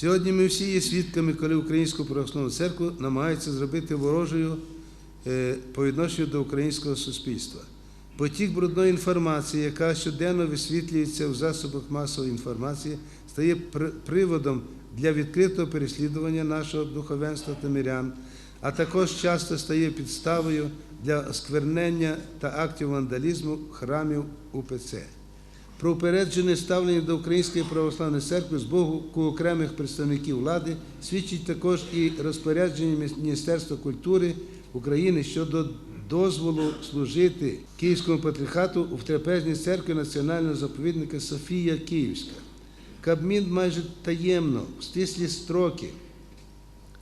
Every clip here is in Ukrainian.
Сьогодні ми всі є свідками, коли Українську православну церкву намагаються зробити ворожою е, по відношенню до українського суспільства. Потік брудної інформації, яка щоденно висвітлюється в засобах масової інформації, стає приводом для відкритого переслідування нашого духовенства та мирян, а також часто стає підставою для осквернення та актів вандалізму храмів УПЦ. Про упереджене ставлення до Української православної церкви з боку окремих представників влади свідчить також і розпорядження Міністерства культури України щодо дозволу служити Київському патріархату у трапезній церкві національного заповідника Софія Київська. Кабмін майже таємно, в стислі строки,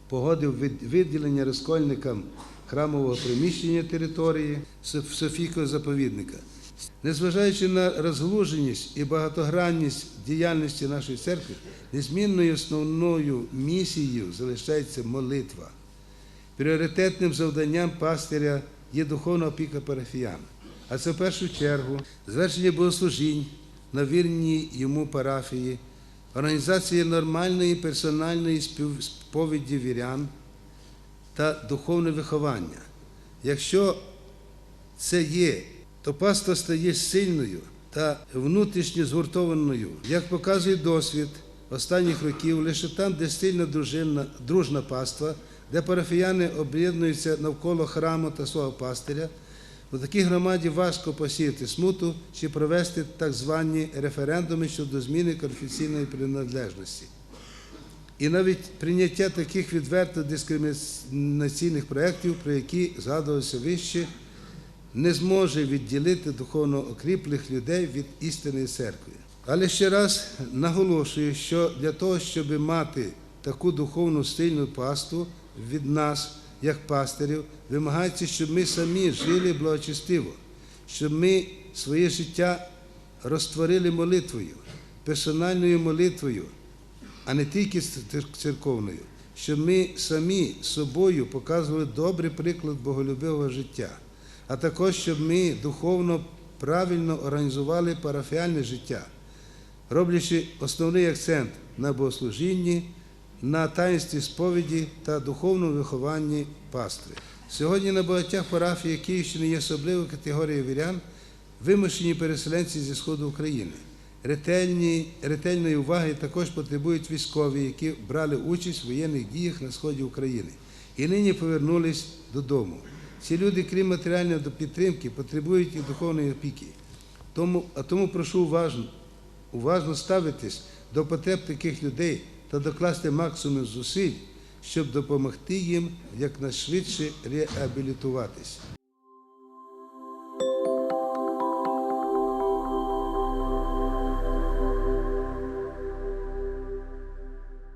погодив виділення розкольникам храмового приміщення території Софійського заповідника. Незважаючи на розглуженість і багатогранність діяльності нашої церкви, незмінною основною місією залишається молитва. Пріоритетним завданням пастиря є духовна опіка парафіян. А це в першу чергу звершення богослужінь на вірній йому парафії, організація нормальної персональної спів- сповіді вірян та духовне виховання. Якщо це є, то паства стає сильною та внутрішньо згуртованою, як показує досвід останніх років, лише там, де сильна дружина, дружна паства, де парафіяни об'єднуються навколо храму та свого пастиря, у такій громаді важко посіяти смуту чи провести так звані референдуми щодо зміни конфесійної приналежності. І навіть прийняття таких відверто дискримінаційних проєктів, про які згадувалося вище, не зможе відділити духовно окріплих людей від істинної церкви. Але ще раз наголошую, що для того, щоб мати таку духовну сильну пасту від нас, як пастирів, вимагається, щоб ми самі жили благочестиво, щоб ми своє життя розтворили молитвою, персональною молитвою, а не тільки церковною, щоб ми самі собою показували добрий приклад боголюбивого життя, а також щоб ми духовно правильно організували парафіальне життя, роблячи основний акцент на богослужінні, на таїнстві сповіді та духовному вихованні пастви. Сьогодні на багатьох парафіях Київщини є особлива категорія вірян, вимушені переселенці зі сходу України. Ретельні, ретельної уваги також потребують військові, які брали участь в воєнних діях на сході України і нині повернулись додому. Ці люди, крім матеріальної підтримки, потребують і духовної опіки. Тому, а тому прошу уважно, уважно ставитись до потреб таких людей та докласти максимум зусиль, щоб допомогти їм якнайшвидше реабілітуватись.